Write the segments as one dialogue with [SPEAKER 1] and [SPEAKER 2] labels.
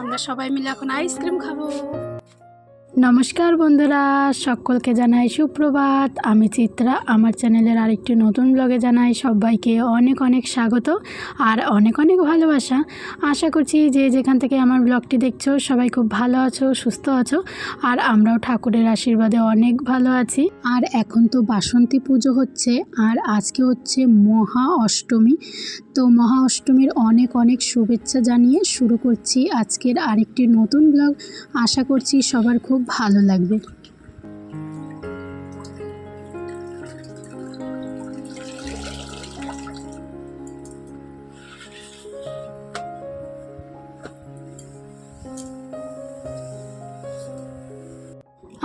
[SPEAKER 1] আমরা সবাই মিলে এখন আইসক্রিম খাব। নমস্কার বন্ধুরা, সকলকে জানাই সুপ্রভাত। আমি চিত্রা, আমার চ্যানেলের আরেকটি নতুন ব্লগে জানাই সবাইকে অনেক অনেক স্বাগত আর অনেক অনেক ভালোবাসা। আশা করছি যে যেখান থেকে আমার ব্লগটি দেখছ, সবাই খুব ভালো আছো, সুস্থ আছো আর আমরাও ঠাকুরের আশীর্বাদে অনেক ভালো আছি। আর এখন তো বাসন্তী পুজো হচ্ছে আর আজকে হচ্ছে মহা অষ্টমী। তো মহা অষ্টমীর অনেক অনেক শুভেচ্ছা জানিয়ে শুরু করছি আজকের আরেকটি নতুন ব্লগ। আশা করছি সবার খুব ভালো লাগবে।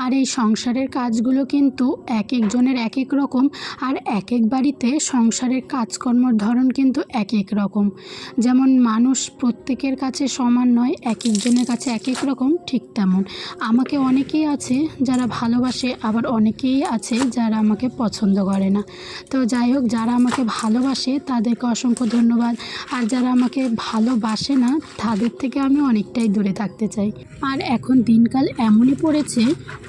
[SPEAKER 1] আর এই সংসারের কাজগুলো কিন্তু এক একজনের এক এক রকম, আর এক এক বাড়িতে সংসারের কাজকর্মর ধরন কিন্তু এক এক রকম। যেমন মানুষ প্রত্যেকের কাছে সমান নয়, এক একজনের কাছে এক এক রকম, ঠিক তেমন। আমাকে অনেকেই আছে যারা ভালোবাসে, আবার অনেকেই আছে যারা আমাকে পছন্দ করে না। তো যাই হোক, যারা আমাকে ভালোবাসে তাদেরকে অসংখ্য ধন্যবাদ, আর যারা আমাকে ভালোবাসে না, তাদের থেকে আমি অনেকটাই দূরে থাকতে চাই। আর এখন দিনকাল এমনই পড়েছে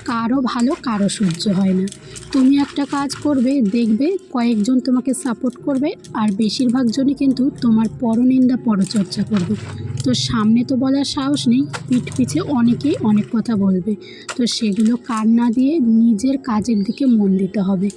[SPEAKER 1] কারও ভালো, কারও সহ্য হয় না। তুমি একটা কাজ করবে, দেখবে কয়েকজন তোমাকে সাপোর্ট করবে আর বেশিরভাগ জনই কিন্তু তোমার পরনিন্দা, পরচর্চা করবে। তো সামনে তো বলার সাহস নেই, পিঠ পিছে অনেকেই অনেক কথা বলবে। তো সেগুলো কান না দিয়ে নিজের কাজের দিকে মন দিতে হবে।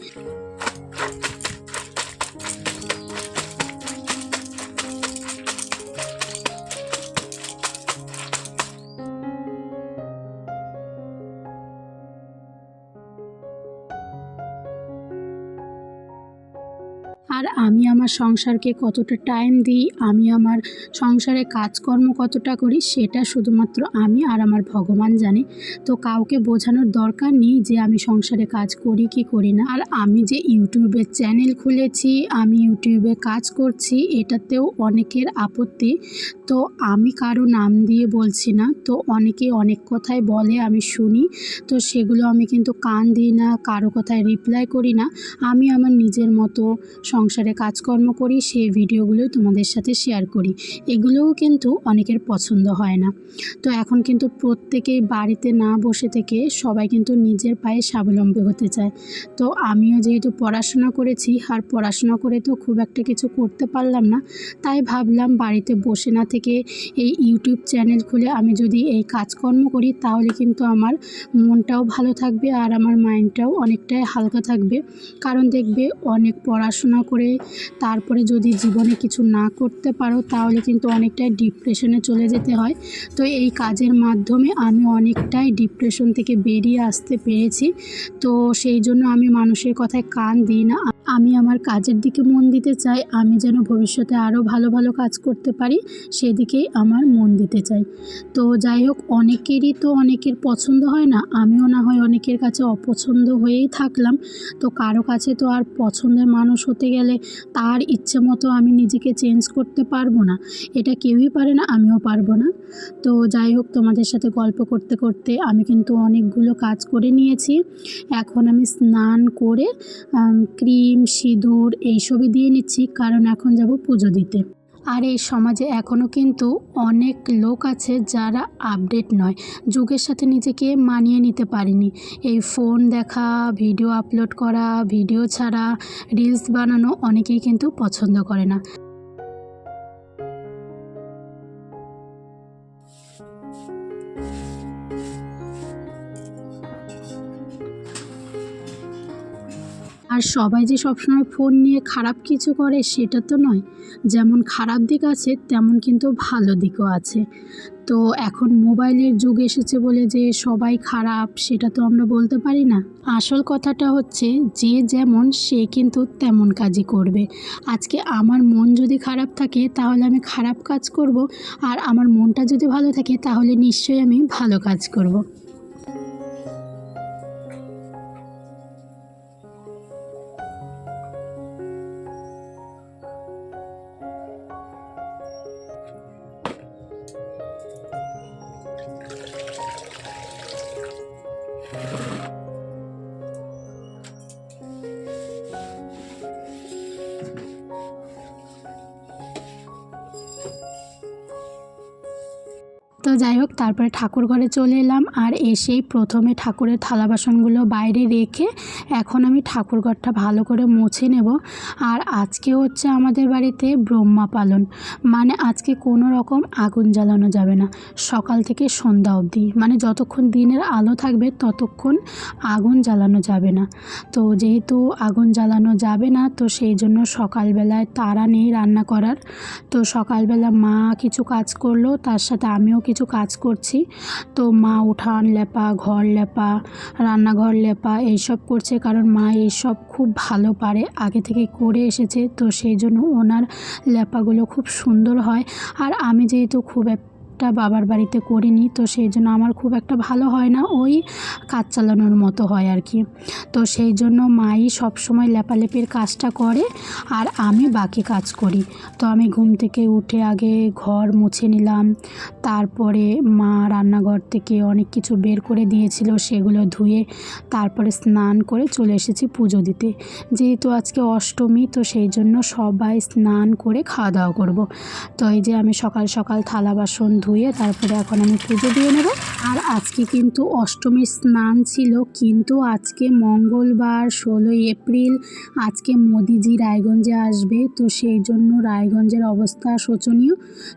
[SPEAKER 1] আর আমি আমার সংসারকে কতটা টাইম দিই, আমি আমার সংসারে কাজকর্ম কতটা করি, সেটা শুধুমাত্র আমি আর আমার ভগবান জানে। তো কাউকে বোঝানোর দরকার নেই যে আমি সংসারে কাজ করি কি করি না। আর আমি যে ইউটিউবের চ্যানেল খুলেছি, আমি ইউটিউবে কাজ করছি, এটাতেও অনেকের আপত্তি। তো আমি কারও নাম দিয়ে বলছি না, তো অনেকে অনেক কথাই বলে, আমি শুনি। তো সেগুলো আমি কিন্তু কান দিই না, কারও কথায় রিপ্লাই করি না। আমি আমার নিজের মতো সংসারে কাজকর্ম করি সেই ভিডিওগুলোই তোমাদের সাথে শেয়ার করি। এগুলোও কিন্তু অনেকের পছন্দ হয় না। তো এখন কিন্তু প্রত্যেকেই বাড়িতে না বসে থেকে সবাই কিন্তু নিজের পায়ে স্বাবলম্বী হতে চায়। তো আমিও যেহেতু পড়াশোনা করেছি, আর পড়াশোনা করে তো খুব একটা কিছু করতে পারলাম না, তাই ভাবলাম বাড়িতে বসে না থেকে এই ইউটিউব চ্যানেল খুলে আমি যদি এই কাজকর্ম করি, তাহলে কিন্তু আমার মনটাও ভালো থাকবে আর আমার মাইন্ডটাও অনেকটাই হালকা থাকবে। কারণ দেখবে অনেক পড়াশোনা করে। তারপরে যদি জীবনে কিছু না করতে পারো, তাহলে কিন্তু অনেকটাই ডিপ্রেশনে চলে যেতে হয়। তো এই কাজের মাধ্যমে আমি অনেকটাই ডিপ্রেশন থেকে বেরিয়ে আসতে পেরেছি। তো সেই জন্য আমি মানুষের কথায় কান দিই না। আমি আমার কাজের দিকে মন দিতে চাই, আমি যেন ভবিষ্যতে আরও ভালো ভালো কাজ করতে পারি সেদিকেই আমার মন দিতে চাই। তো যাই হোক, অনেকেরই তো অনেকের পছন্দ হয় না, আমিও না হয় অনেকের কাছে অপছন্দ হয়েই থাকলাম। তো কারও কাছে তো আর পছন্দের মানুষ হতে গেলে তার ইচ্ছে মতো আমি নিজেকে চেঞ্জ করতে পারব না। এটা কেউই পারে না, আমিও পারব না। তো যাই হোক, তোমাদের সাথে গল্প করতে করতে আমি কিন্তু অনেকগুলো কাজ করে নিয়েছি। এখন আমি স্নান করে ক্রিম সিঁদুর এইসবই দিয়ে নিচ্ছি, কারণ এখন যাব পুজো দিতে। আর এই সমাজে এখনও কিন্তু অনেক লোক আছে যারা আপডেট নয়, যুগের সাথে নিজেকে মানিয়ে নিতে পারেনি। এই ফোন দেখা, ভিডিও আপলোড করা, ভিডিও ছাড়া, রিলস বানানো অনেকেই কিন্তু পছন্দ করে না। আর সবাই যে সবসময় ফোন নিয়ে খারাপ কিছু করে সেটা তো নয়। যেমন খারাপ দিক আছে, তেমন কিন্তু ভালো দিকও আছে। তো এখন মোবাইলের যুগ এসেছে বলে যে সবাই খারাপ, সেটা তো আমরা বলতে পারি না। আসল কথাটা হচ্ছে, যে যেমন সে কিন্তু তেমন কাজই করবে। আজকে আমার মন যদি খারাপ থাকে, তাহলে আমি খারাপ কাজ করব। আর আমার মনটা যদি ভালো থাকে, তাহলে নিশ্চয়ই আমি ভালো কাজ করব। তো যাই হোক, তারপরে ঠাকুর ঘরে চলে এলাম। আর এসেই প্রথমে ঠাকুরের থালা বাসনগুলো বাইরে রেখে এখন আমি ঠাকুর ঘরটা ভালো করে মুছে নেব। আর আজকে হচ্ছে আমাদের বাড়িতে ব্রহ্মা পালন। মানে আজকে কোনো রকম আগুন জ্বালানো যাবে না। সকাল থেকে সন্ধ্যা অবধি। মানে যতক্ষণ দিনের আলো থাকবে ততক্ষণ আগুন জ্বালানো যাবে না। তো যেহেতু আগুন জ্বালানো যাবে না, তো সেই জন্য সকালবেলায় তারা নেই রান্না করার। তো সকালবেলা মা কিছু কাজ করল, তার সাথে আমিও কিছু কাজ করছি। তো মা উঠান লেপা, ঘর লেপা, রান্নাঘর লেপা, এইসব করছে কারণ মা এইসব খুব ভালো পারে, আগে থেকে করে এসেছে। তো সেই জন্য ওনার লেপাগুলো খুব সুন্দর হয়। আর আমি যেহেতু খুব একটা বাবার বাড়িতে করিনি, তো সেই জন্য আমার খুব একটা ভালো হয় না, ওই কাজ চালানোর মতো হয় আর কি। তো সেই জন্য মাই সবসময় লেপালেপির কাজটা করে আর আমি বাকি কাজ করি। তো আমি ঘুম থেকে উঠে আগে ঘর মুছে নিলাম, তারপরে মা রান্নাঘর থেকে অনেক কিছু বের করে দিয়েছিল সেগুলো ধুয়ে তারপরে স্নান করে চলে এসেছি পুজো দিতে। যেহেতু আজকে অষ্টমী, তো সেই জন্য সবাই স্নান করে খাওয়া দাওয়া করব। তো এই যে আমি সকাল সকাল থালা বাসন ধুয়ে তারপরে এখন আমি পুজো দিয়ে নেব। আর আজকে কিন্তু অষ্টমীর স্নান ছিল, কিন্তু আজকে মঙ্গলবার, ষোলোই এপ্রিল, আজকে মোদিজি রায়গঞ্জে আসবে। তো সেই জন্য রায়গঞ্জের অবস্থা শোচনীয়।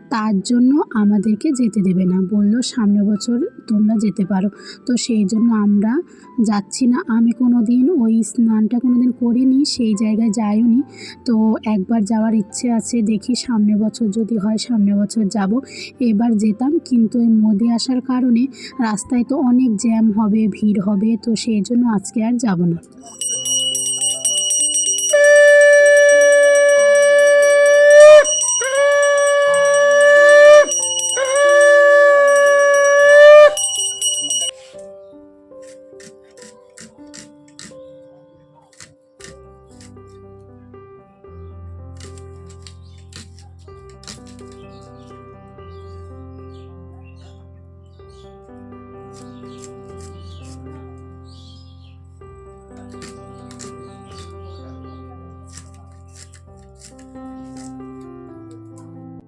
[SPEAKER 1] তার জন্য আমাদেরকে যেতে দেবে না। বলল, সামনে বছর তোমরা যেতে পারো। তো সেই জন্য আমরা যাচ্ছি না। আমি কোনো দিন ওই স্নানটা কোনো দিন করিনি, সেই জায়গায় যাইওনি। তো একবার যাওয়ার ইচ্ছে আছে, দেখি সামনে বছর যদি হয়, সামনে বছর যাব। এবার যেতাম, কিন্তু এই মোদি আসার কারণে রাস্তায় তো অনেক জ্যাম হবে, ভিড় হবে, তো সেই জন্য আজকে আর যাব না।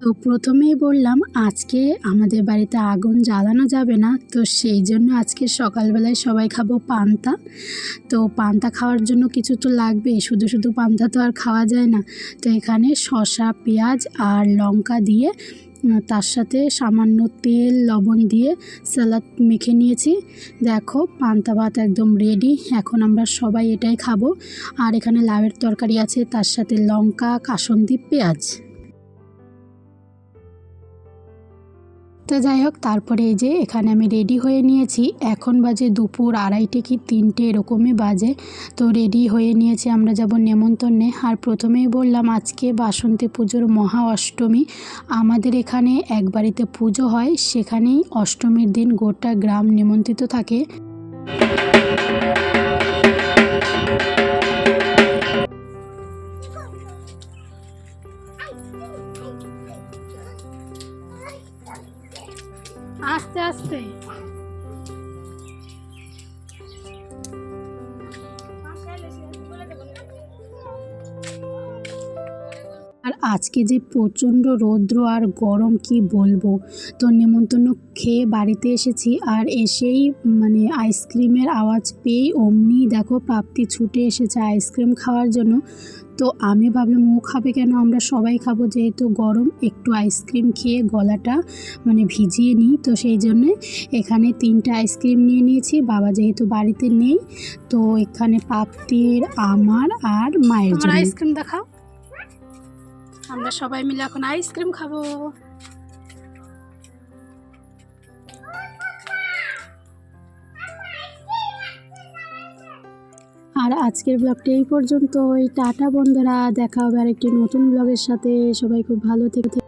[SPEAKER 1] তো প্রথমেই বললাম, আজকে আমাদের বাড়িতে আগুন জ্বালানো যাবে না, তো সেই জন্য আজকে সকালবেলায় সবাই খাব পান্তা। তো পান্তা খাওয়ার জন্য কিছু তো লাগবেই, শুধু শুধু পান্তা তো আর খাওয়া যায় না। তো এখানে শসা, পেঁয়াজ আর লঙ্কা দিয়ে তার সাথে সামান্য তেল, লবণ দিয়ে স্যালাড মেখে নিয়েছি। দেখো পান্তা ভাত একদম রেডি এখন আমরা সবাই এটাই খাব। আর এখানে লাউয়ের তরকারি আছে, তার সাথে লঙ্কা, কাসন্দি, পেঁয়াজ। তো যাই হোক, তারপরে এই যে এখানে আমি রেডি হয়ে নিয়েছি। এখন বাজে দুপুর আড়াইটে কি তিনটে, এরকমই বাজে। তো রেডি হয়ে নিয়েছি, আমরা যাব নেমন্তন্নে। আর প্রথমেই বললাম, আজকে বাসন্তী পুজোর মহা অষ্টমী। আমাদের এখানে এক বাড়িতে পুজো হয়, সেখানেই অষ্টমীর দিন গোটা গ্রাম নিমন্ত্রিত থাকে। আজকে যে প্রচণ্ড রৌদ্র আর গরম কি বলব? তো নেমন্তন্ন খেয়ে বাড়িতে এসেছি আর এসেই মানে আইসক্রিমের আওয়াজ পেয়েই অমনি দেখো প্রাপ্তি ছুটে এসেছে আইসক্রিম খাওয়ার জন্য। তো আমি ভাবলাম ও খাবে কেন? আমরা সবাই খাব যেহেতু গরম একটু আইসক্রিম খেয়ে গলাটা মানে ভিজিয়ে নিই। তো সেই জন্যে এখানে তিনটে আইসক্রিম নিয়ে নিয়েছি বাবা যেহেতু বাড়িতে নেই তো এখানে পাপ্তির আমার আর মায়ের জন্য। আইসক্রিম দেখাও। আমরা সবাই মিলে এখন আইসক্রিম খাব। আর আজকের ব্লগটা এই পর্যন্ত টাটা বন্ধুরা, দেখা হবে আরেকটি নতুন ব্লগের সাথে। সবাই খুব ভালো থেকে।